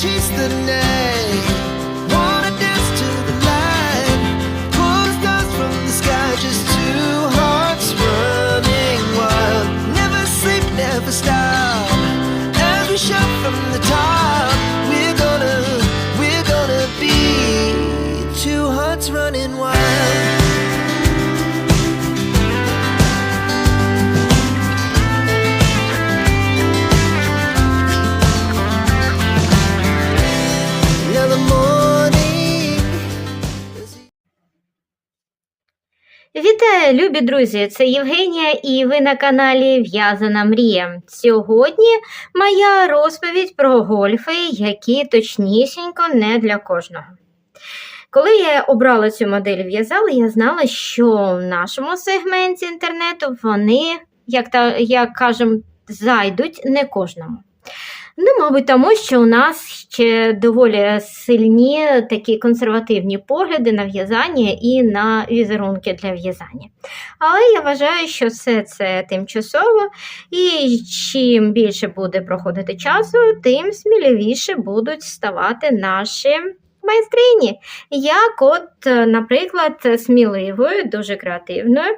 chase the night. Любі друзі! Це Євгенія, і ви на каналі В'язана Мрія. Сьогодні моя розповідь про гольфи, які точнісінько не для кожного. Коли я обрала цю модель в'язала, я знала, що в нашому сегменті інтернету вони, як, та, як кажемо, зайдуть не кожному. Ну, мабуть, тому що у нас ще доволі сильні такі консервативні погляди на в'язання і на візерунки для в'язання. Але я вважаю, що все це тимчасово, і чим більше буде проходити часу, тим сміливіше будуть ставати наші майстрині. Як, от, наприклад, сміливою, дуже креативною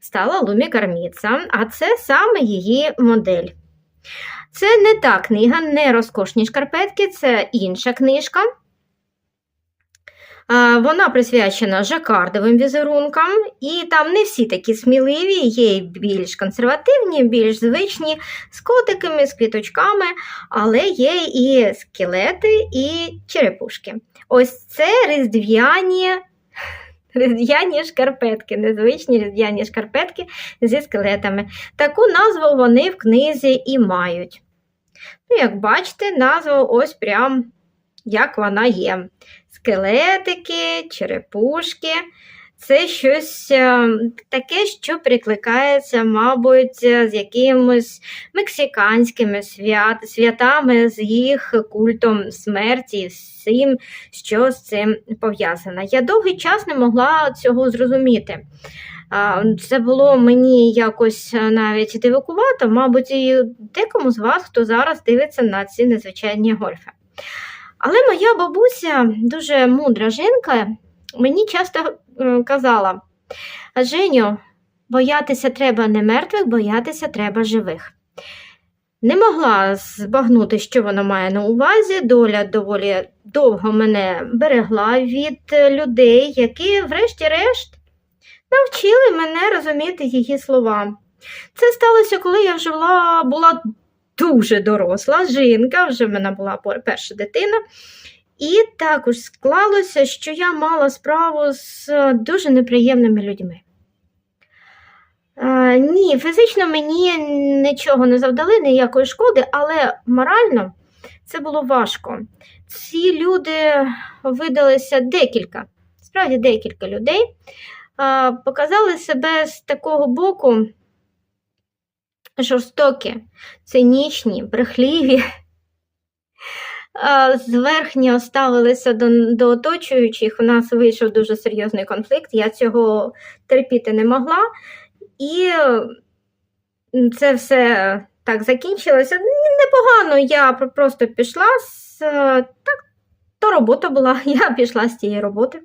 стала Лумі Карміца, а це саме її модель. Це не та книга, не розкошні шкарпетки, це інша книжка. Вона присвячена жакардовим візерункам, і там не всі такі сміливі, є більш консервативні, більш звичні, з котиками, з квіточками, але є і скелети, і черепушки. Ось це різдвяні. Різдвяні шкарпетки, незвичні різдвяні шкарпетки зі скелетами. Таку назву вони в книзі і мають. Ну, як бачите, назва ось прям як вона є. Скелетики, черепушки. Це щось е, таке, що прикликається, мабуть, з якимось мексиканськими свят, святами, з їх культом смерті, всім, що з цим пов'язано. Я довгий час не могла цього зрозуміти. Це було мені якось е, навіть дивакувато, мабуть, і декому з вас, хто зараз дивиться на ці незвичайні гольфи. Але моя бабуся, дуже мудра жінка, мені часто е, казала: Женю, боятися треба не мертвих, боятися треба живих. Не могла збагнути, що вона має на увазі. Доля доволі довго мене берегла від людей, які, врешті-решт, навчили мене розуміти її слова. Це сталося, коли я вже була, була дуже доросла жінка, вже в мене була перша дитина. І також склалося, що я мала справу з дуже неприємними людьми. А, ні, фізично мені нічого не завдали, ніякої шкоди, але морально це було важко. Ці люди видалися декілька, справді декілька людей, показали себе з такого боку жорстокі, цинічні, брехливі зверхньо ставилися до, до оточуючих. У нас вийшов дуже серйозний конфлікт, я цього терпіти не могла. І це все так закінчилося. Непогано, я просто пішла з так, то робота була, я пішла з цієї роботи.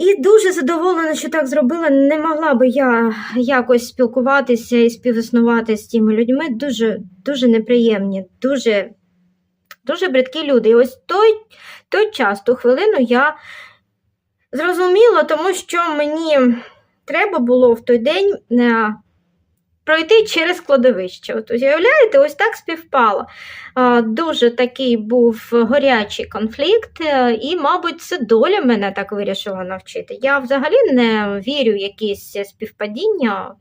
І дуже задоволена, що так зробила. Не могла би я якось спілкуватися і співіснувати з тими людьми. Дуже дуже неприємні, дуже дуже бридкі люди. І ось той той час, ту хвилину я зрозуміла, тому що мені треба було в той день е, пройти через кладовище. От уявляєте, ось так співпало. Дуже такий був горячий конфлікт, е, і, мабуть, це доля мене так вирішила навчити. Я взагалі не вірю в якісь співпадіння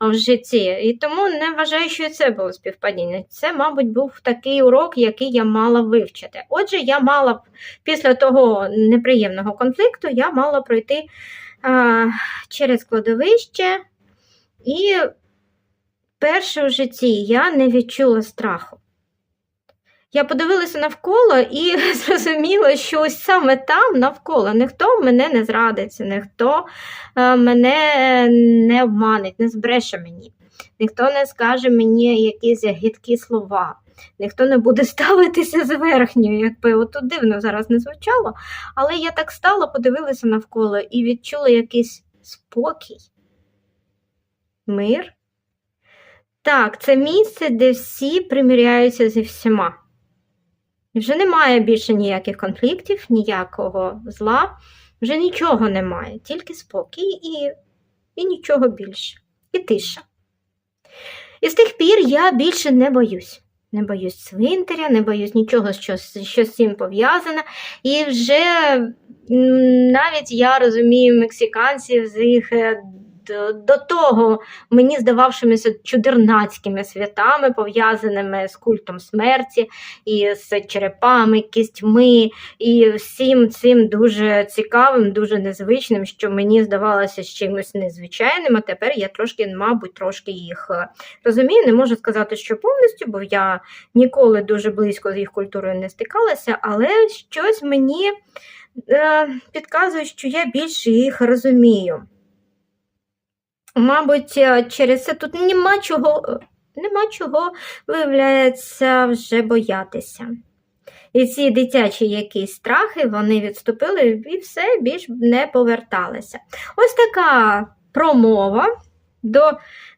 в житті, і тому не вважаю, що це було співпадіння. Це, мабуть, був такий урок, який я мала вивчити. Отже, я мала б після того неприємного конфлікту я мала пройти а, через кладовище і Перше в житті я не відчула страху. Я подивилася навколо і зрозуміла, що ось саме там навколо ніхто мене не зрадиться, ніхто е, мене не обманить, не збреше мені, ніхто не скаже мені якісь гидкі слова. ніхто не буде ставитися з верхньою, якби от тут дивно зараз не звучало. Але я так стала, подивилася навколо і відчула якийсь спокій, мир. Так, це місце, де всі примиряються зі всіма. Вже немає більше ніяких конфліктів, ніякого зла, вже нічого немає, тільки спокій і, і нічого більше. І тиша. І з тих пір я більше не боюсь. Не боюсь цвинтаря, не боюсь нічого, що, що з цим пов'язане. І вже навіть я розумію мексиканців з їх е, до, до того мені здававшимися чудернацькими святами, пов'язаними з культом смерті, і з черепами, кістьми, і всім цим дуже цікавим, дуже незвичним, що мені здавалося чимось незвичайним, а тепер я трошки, мабуть, трошки їх е, розумію. Не можу сказати, що повністю, бо я ніколи дуже близько з їх культурою не стикалася, але щось мені е, підказує, що я більше їх розумію. Мабуть, е, через це тут нема чого, е, нема чого, виявляється, вже боятися. І ці дитячі якісь страхи вони відступили і все більш не поверталися. Ось така промова до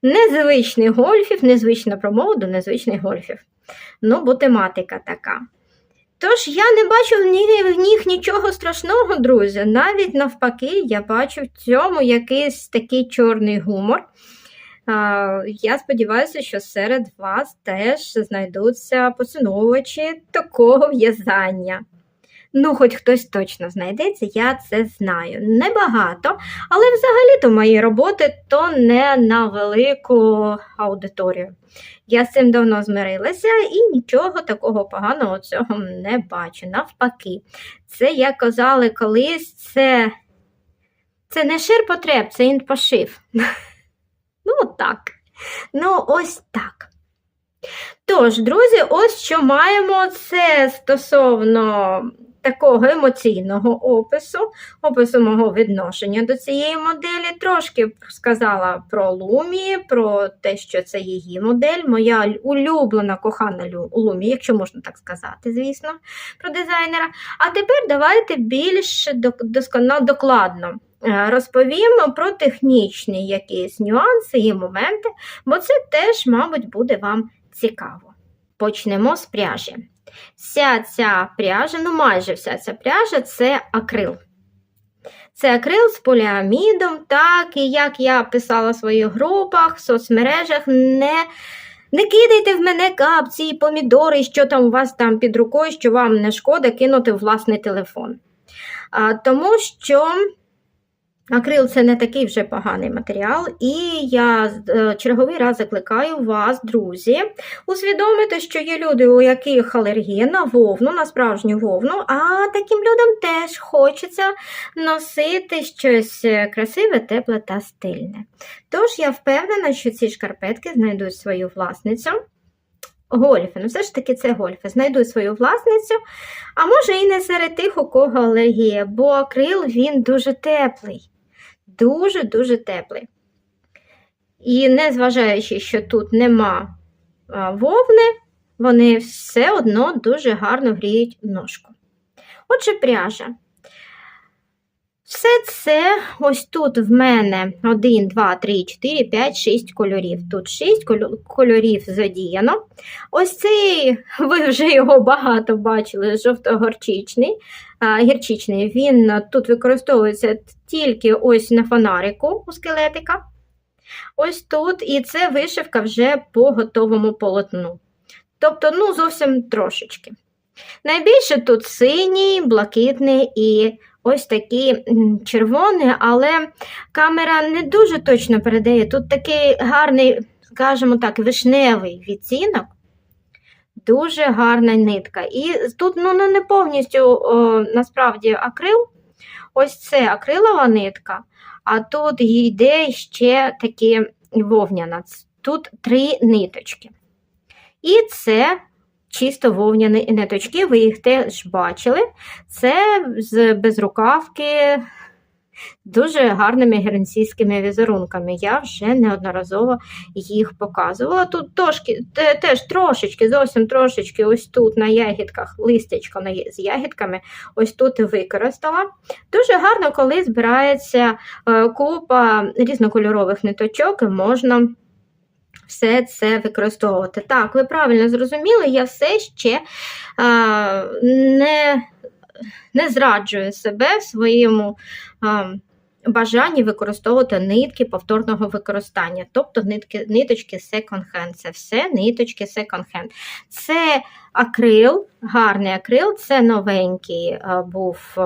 незвичних гольфів, незвична промова до незвичних гольфів. Ну, бо тематика така. Тож я не бачу в них, нічого страшного, друзі. Навіть навпаки, я бачу в цьому якийсь такий чорний гумор. Я сподіваюся, що серед вас теж знайдуться поціновувачі такого в'язання. Ну, хоч хтось точно знайдеться, я це знаю. Небагато, але взагалі-то мої роботи то не на велику аудиторію. Я з цим давно змирилася і нічого такого поганого в цьому не бачу. Навпаки, це, як казали колись, це, це не ширпотреб, це інпошив. Ну, так. Ну, ось так. Тож, друзі, ось що маємо це стосовно такого емоційного опису, опису мого відношення до цієї моделі. Трошки сказала про Лумі, про те, що це її модель, моя улюблена кохана Лумі, якщо можна так сказати, звісно, про дизайнера. А тепер давайте більш досконало докладно е, розповім про технічні якісь нюанси і моменти, бо це теж, мабуть, буде вам цікаво. Почнемо з пряжі. Вся ця пряжа, ну майже вся ця пряжа це акрил. Це акрил з поліамідом, так, і як я писала в своїх групах, в соцмережах, не, не кидайте в мене капці помідори, що там у вас там під рукою, що вам не шкода кинути власний телефон. А, тому що акрил це не такий вже поганий матеріал, і я е, черговий раз закликаю вас, друзі, усвідомити, що є люди, у яких алергія на вовну, на справжню вовну, а таким людям теж хочеться носити щось е, красиве, тепле та стильне. Тож я впевнена, що ці шкарпетки знайдуть свою власницю. Гольфи, ну все ж таки це гольфи. Знайдуть свою власницю, а може і не серед тих, у кого алергія, бо акрил він дуже теплий. Дуже-дуже теплий. І незважаючи, що тут нема вовни, вони все одно дуже гарно гріють ножку. Отже, пряжа. Все це ось тут в мене 1, 2, 3, 4, 5, 6 кольорів. Тут 6 кольорів задіяно. Ось цей, ви вже його багато бачили, жовто-горчичний. Гірчичний. Він тут використовується тільки ось на фонарику у скелетика. Ось тут, і це вишивка вже по готовому полотну. Тобто, ну, зовсім трошечки. Найбільше тут синій, блакитний і ось такі червоні, але камера не дуже точно передає. Тут такий гарний, скажімо так, вишневий відцінок. Дуже гарна нитка. І тут ну, не повністю о, насправді акрил. Ось це акрилова нитка, а тут йде ще такі вовняна. Тут три ниточки. І це чисто вовняні ниточки, ви їх теж бачили. Це з безрукавки дуже гарними геренсійськими візерунками. Я вже неодноразово їх показувала. Тут трошки, теж трошечки, зовсім трошечки, ось тут на ягідках, є- з ягідками, ось тут використала. Дуже гарно, коли збирається е, купа різнокольорових ниточок, можна все це використовувати. Так, ви правильно зрозуміли, я все ще е, не, не зраджую себе в своєму е, бажанні використовувати нитки повторного використання, тобто нитки, ниточки second-hand. Це все ниточки second-hand. Це акрил, гарний акрил, це новенький е, був.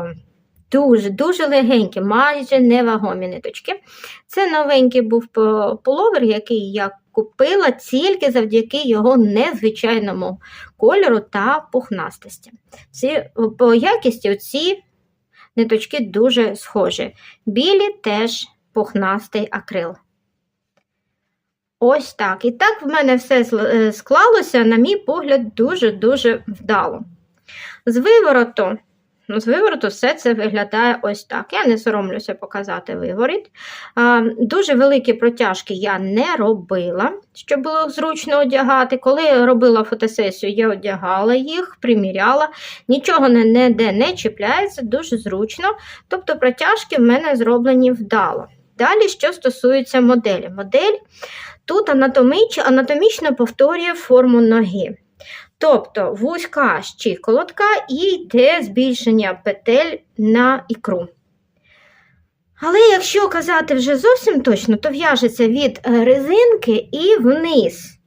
Е, Дуже дуже легенькі, майже невагомі ниточки. Це новенький був по- пуловер, який я купила тільки завдяки його незвичайному кольору та пухнастості. Ці, по якісті ці ниточки дуже схожі. Білі теж пухнастий акрил. Ось так. І так в мене все е, склалося, на мій погляд, дуже-дуже вдало. З вивороту, ну, з вивороту все це виглядає ось так. Я не соромлюся показати виворіт. Дуже великі протяжки я не робила, щоб було зручно одягати. Коли робила фотосесію, я одягала їх, приміряла, нічого ніде не чіпляється, дуже зручно. Тобто протяжки в мене зроблені вдало. Далі, що стосується моделі. Модель тут анатомічно повторює форму ноги. Тобто вузька щиколотка і йде збільшення петель на ікру. Але якщо казати вже зовсім точно, то в'яжеться від е, резинки і вниз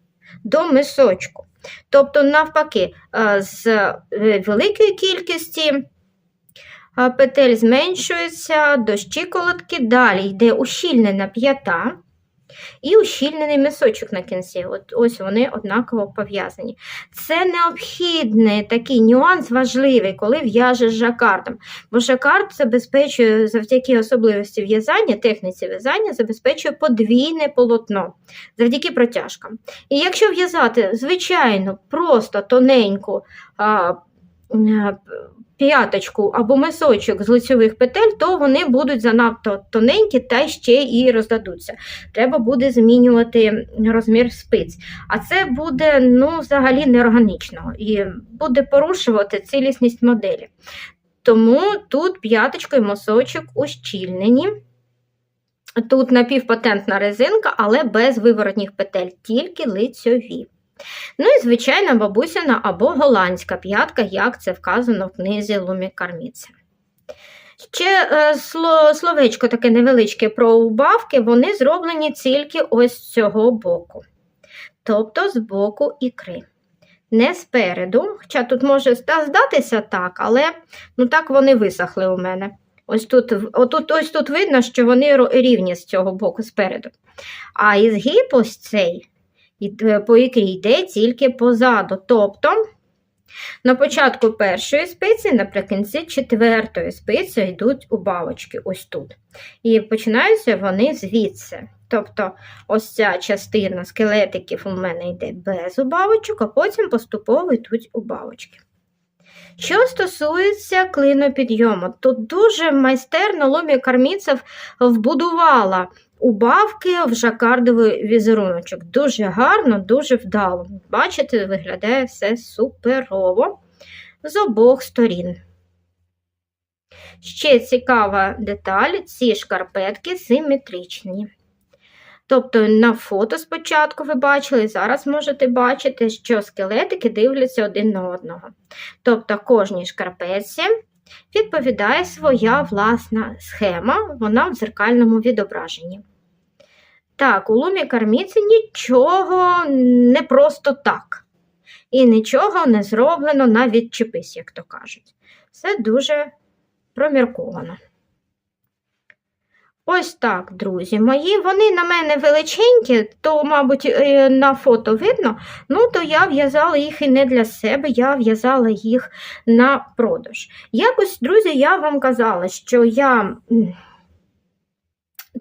до мисочку. Тобто, навпаки, е, з е, великої кількості петель зменшується до щиколотки, далі йде ущільнена п'ята і ущільнений мисочок на кінці. От, ось вони однаково пов'язані. Це необхідний такий нюанс важливий, коли в'яжеш жакардом. Бо жакард забезпечує завдяки особливості в'язання, техніці в'язання, забезпечує подвійне полотно завдяки протяжкам. І якщо в'язати, звичайно, просто тоненьку а, п'яточку або мисочок з лицьових петель, то вони будуть занадто тоненькі та ще і роздадуться. Треба буде змінювати розмір спиць. А це буде ну, взагалі неорганічно і буде порушувати цілісність моделі. Тому тут п'яточка і мосочок ущільнені. Тут напівпатентна резинка, але без виворотніх петель, тільки лицьові. Ну і, звичайно, бабусяна або голландська п'ятка, як це вказано в книзі Лумі Карміце. Ще е, сло, словечко таке невеличке про убавки, вони зроблені тільки ось з цього боку. Тобто з боку ікри. Не спереду, хоча тут може здатися так, але ну так вони висохли у мене. Ось тут, отут, ось тут видно, що вони рівні з цього боку спереду. А ізгиб ось цей по ікрі йде тільки позаду. Тобто на початку першої спиці, наприкінці четвертої спиці йдуть убавочки ось тут. І починаються вони звідси. Тобто ось ця частина скелетиків у мене йде без убавочок, а потім поступово йдуть убавочки. Що стосується клинопідйому, тут дуже майстерно Ломі Карміцев вбудувала убавки в жакардовий візеруночок. Дуже гарно, дуже вдало. Бачите, виглядає все суперово з обох сторін. Ще цікава деталь: ці шкарпетки симетричні. Тобто на фото спочатку ви бачили, зараз можете бачити, що скелетики дивляться один на одного. Тобто кожній шкарпетці відповідає своя власна схема, вона в дзеркальному відображенні. Так, у лумі карміці нічого не просто так. І нічого не зроблено на відчепись, як то кажуть. Все дуже промірковано. Ось так, друзі мої. Вони на мене величенькі, то, мабуть, е, на фото видно. Ну, то я в'язала їх і не для себе, я в'язала їх на продаж. Якось, друзі, я вам казала, що я.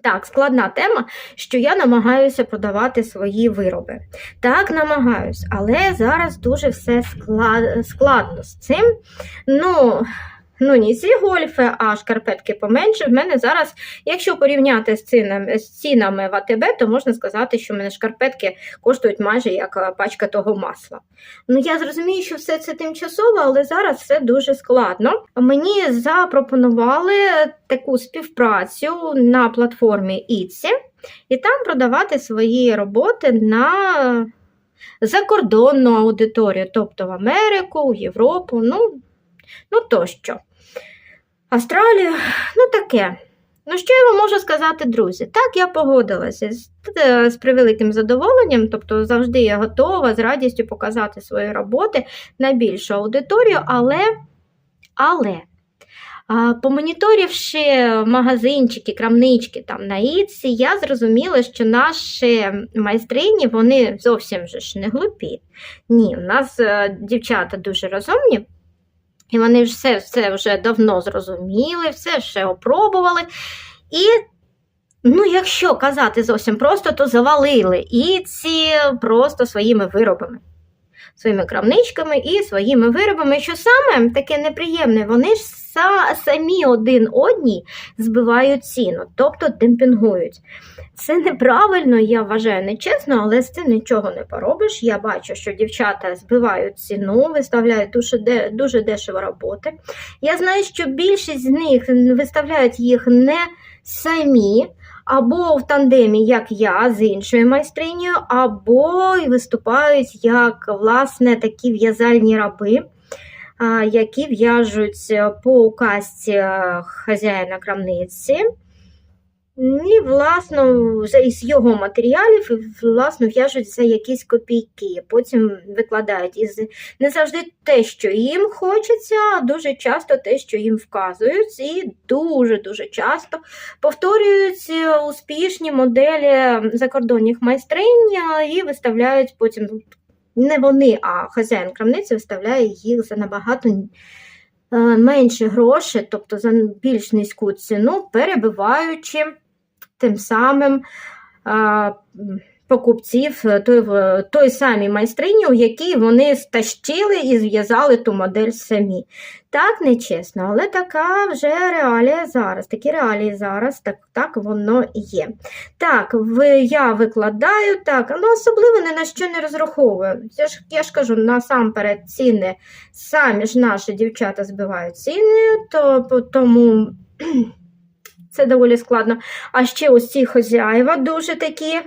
Так, складна тема, що я намагаюся продавати свої вироби. Так, намагаюсь, але зараз дуже все склад... складно з цим. Ну, Ну, ні, ці гольфи, а шкарпетки поменше. В мене зараз, якщо порівняти з цінами, з цінами в АТБ, то можна сказати, що в мене шкарпетки коштують майже як пачка того масла. Ну, я зрозумію, що все це тимчасово, але зараз все дуже складно. Мені запропонували таку співпрацю на платформі Etsy, і там продавати свої роботи на закордонну аудиторію, тобто в Америку, в Європу, ну, ну тощо. Австралію, ну таке. Ну, що я вам можу сказати, друзі? Так, я погодилася з, е, з превеликим задоволенням, тобто завжди я готова з радістю показати свої роботи на більшу аудиторію, але, але а, помоніторивши магазинчики, крамнички там на Іці, я зрозуміла, що наші майстрині вони зовсім ж не глупі. Ні, у нас е, дівчата дуже розумні. І вони все, все вже давно зрозуміли, все ще опробували. І, ну, якщо казати зовсім просто, то завалили і ці просто своїми виробами, своїми крамничками і своїми виробами. Що саме таке неприємне, вони ж са- самі один одній збивають ціну, тобто демпінгують. Це неправильно, я вважаю, нечесно, але з цим нічого не поробиш. Я бачу, що дівчата збивають ціну, виставляють дуже, де, дуже дешево роботи. Я знаю, що більшість з них виставляють їх не самі, або в тандемі, як я, з іншою майстринею, або й виступають як власне такі в'язальні раби. Які в'яжуть по указці е, хазяїна крамниці, і, власно, із його матеріалів, власно, в'яжуть за якісь копійки. Потім викладають із не завжди те, що їм хочеться, а дуже часто те, що їм вказують, і дуже-дуже часто повторюють е, успішні моделі закордонних майстринь і виставляють потім. Не вони, а хазяїн крамниці виставляє їх за набагато е, менше грошей, тобто за більш низьку ціну, перебиваючи тим самим покупців е, той, той самій майстрині, у якій вони стащили і зв'язали ту модель самі. Так нечесно, але така вже реалія зараз. Такі реалії зараз, так, так воно є. Так, ви, я викладаю, так, ну особливо ні на що не розраховую. Я ж, я ж кажу, насамперед ціни самі ж наші дівчата збивають ціни, то, тому це доволі складно. А ще ось ці хазяїва дуже такі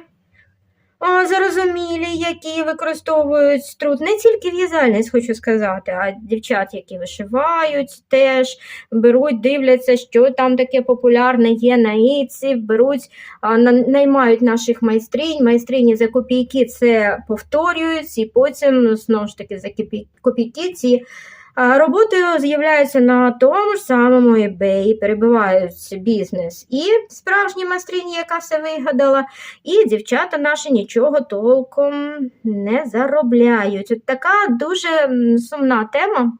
о, зарозумілі, які використовують труд не тільки в'язальність, хочу сказати, а дівчат, які вишивають, теж беруть, дивляться, що там таке популярне є на Іці, беруть, наймають наших майстринь, майстрині за копійки це повторюють, і потім знову ж таки за копійки ці Роботи з'являються на тому ж самому eBay, перебивають бізнес і справжні майстрині, яка все вигадала, і дівчата наші нічого толком не заробляють. От така дуже сумна тема.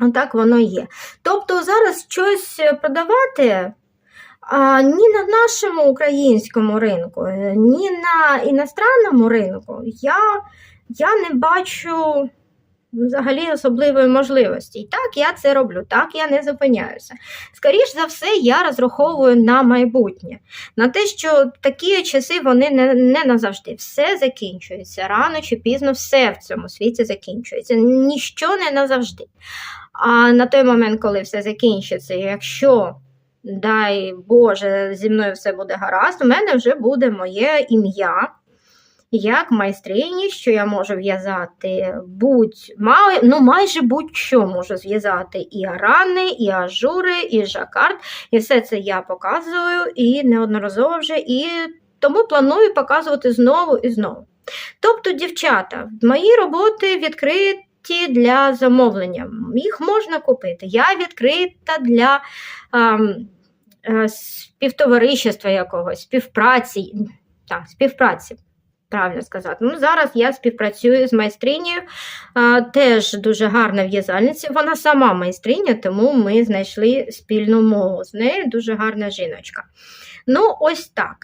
Отак воно є. Тобто зараз щось продавати. А, ні на нашому українському ринку, е, ні на іностранному ринку я, я не бачу взагалі особливої можливості. І так я це роблю, так я не зупиняюся. Скоріш за все, я розраховую на майбутнє, на те, що такі часи вони не, не назавжди. Все закінчується. Рано чи пізно все в цьому світі закінчується. Ніщо не назавжди. А на той момент, коли все закінчиться, якщо. Дай Боже, зі мною все буде гаразд, у мене вже буде моє ім'я як майстрині, що я можу в'язати будь май, ну, майже будь-що можу зв'язати і арани, і ажури, і жакард. І все це я показую і неодноразово вже, і тому планую показувати знову і знову. Тобто, дівчата, мої роботи відкриті для замовлення. Їх можна купити. Я відкрита для ем, е, співтоваришества якогось, співпраці. Так, співпраці правильно сказати. Ну, зараз я співпрацюю з майстринею, а, теж дуже гарна в'язальниця. Вона сама майстриня, тому ми знайшли спільну мову з нею, дуже гарна жіночка. Ну, ось так.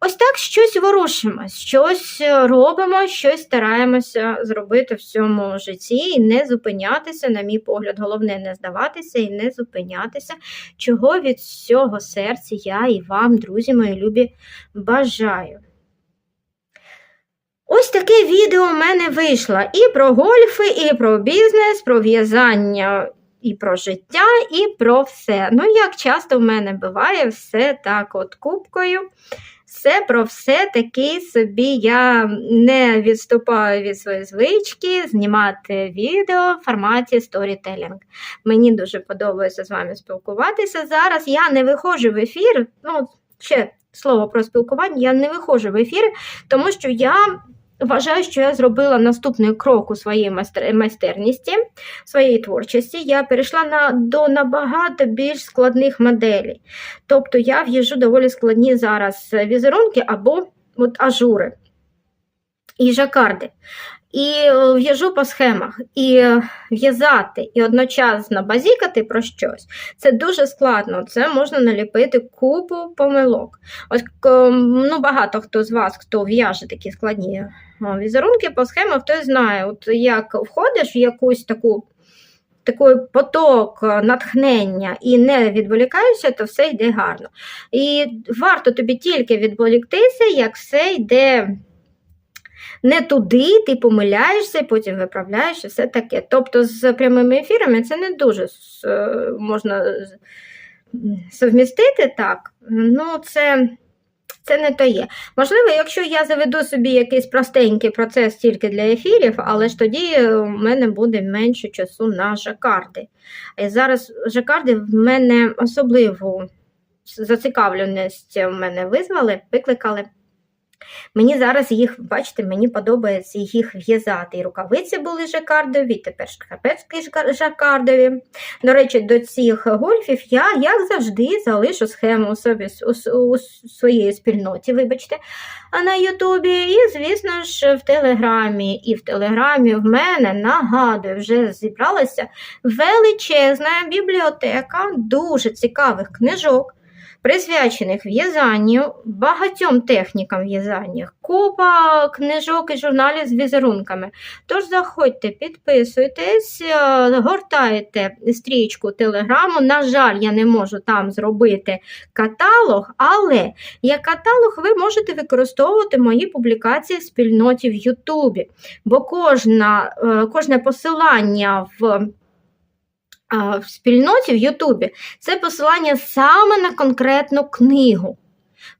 ось так щось ворушимось, щось робимо, щось стараємося зробити в цьому житті і не зупинятися, на мій погляд, головне не здаватися і не зупинятися, чого від всього серця я і вам, друзі мої любі, бажаю. Ось таке відео у мене вийшло і про гольфи, і про бізнес, про в'язання, і про життя, і про все. Ну, як часто в мене буває, все так от кубкою. Все про все таки собі я не відступаю від своєї звички знімати відео в форматі сторітелінг. Мені дуже подобається з вами спілкуватися. Зараз я не виходжу в ефір. Ну, ще слово про спілкування, я не виходжу в ефір, тому що я вважаю, що я зробила наступний крок у своїй майстер- майстерності, своєї творчості. Я перейшла на, до набагато більш складних моделей. Тобто я в'їжджу доволі складні зараз візерунки або от ажури і жакарди. І е, в'яжу по схемах, і е, в'язати, і одночасно базікати про щось це дуже складно. Це можна наліпити купу помилок. Ось ну, багато хто з вас, хто в'яже такі складні візерунки по схемах, той знає, от як входиш в якусь таку. Такий поток е, натхнення і не відволікаєшся, то все йде гарно. І варто тобі тільки відволіктися, як все йде не туди, ти помиляєшся, потім виправляєш і все таке. Тобто з прямими ефірами це не дуже е, можна совмістити так. Ну, це, це не то є. Можливо, якщо я заведу собі якийсь простенький процес тільки для ефірів, але ж тоді у мене буде менше часу на жакарди. І зараз жакарди в мене особливу зацікавленість в мене визвали, викликали. Мені зараз їх, бачите, мені подобається їх в'язати. І рукавиці були жакардові, і тепер шкарпетки жакардові. До речі, до цих гольфів я, як завжди, залишу схему у, собі, у, у своїй спільноті, вибачте, на Ютубі. І, звісно ж, в Телеграмі. І в Телеграмі в мене, нагадую, вже зібралася величезна бібліотека дуже цікавих книжок присвячених в'язанню, багатьом технікам в'язання, купа книжок і журналів з візерунками. Тож заходьте, підписуйтесь, е, гортайте стрічку телеграму. На жаль, я не можу там зробити каталог, але як каталог ви можете використовувати мої публікації в спільноті в Ютубі, бо кожна, е, кожне посилання в в спільноті в Ютубі це посилання саме на конкретну книгу.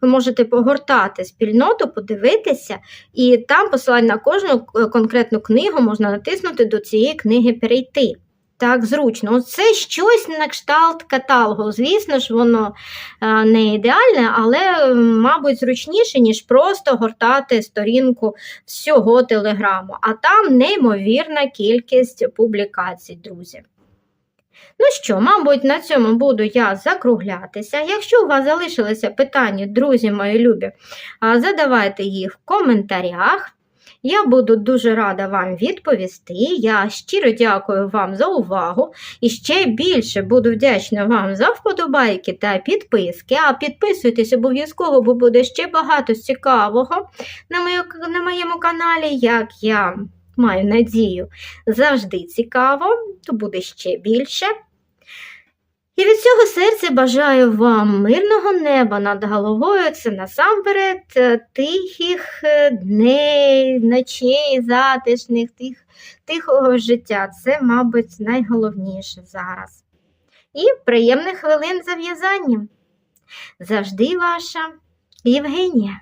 Ви можете погортати спільноту, подивитися, і там посилання на кожну е, конкретну книгу можна натиснути до цієї книги перейти. Так, зручно. Це щось на кшталт каталогу. Звісно ж, воно е, не ідеальне, але, мабуть, зручніше, ніж просто гортати сторінку всього телеграму. А там неймовірна кількість публікацій, друзі. Ну що, мабуть, на цьому буду я закруглятися. Якщо у вас залишилися питання, друзі мої любі, задавайте їх в коментарях. Я буду дуже рада вам відповісти. Я щиро дякую вам за увагу і ще більше буду вдячна вам за вподобайки та підписки. А підписуйтесь обов'язково, бо буде ще багато цікавого на моєму каналі, як я маю надію, завжди цікаво, то буде ще більше. І від цього серця бажаю вам мирного неба над головою. Це насамперед е, тихих е, дней, ночей, затишних, тих, тихого життя. Це, мабуть, найголовніше зараз. І приємних хвилин за в'язанням. Завжди ваша Євгенія.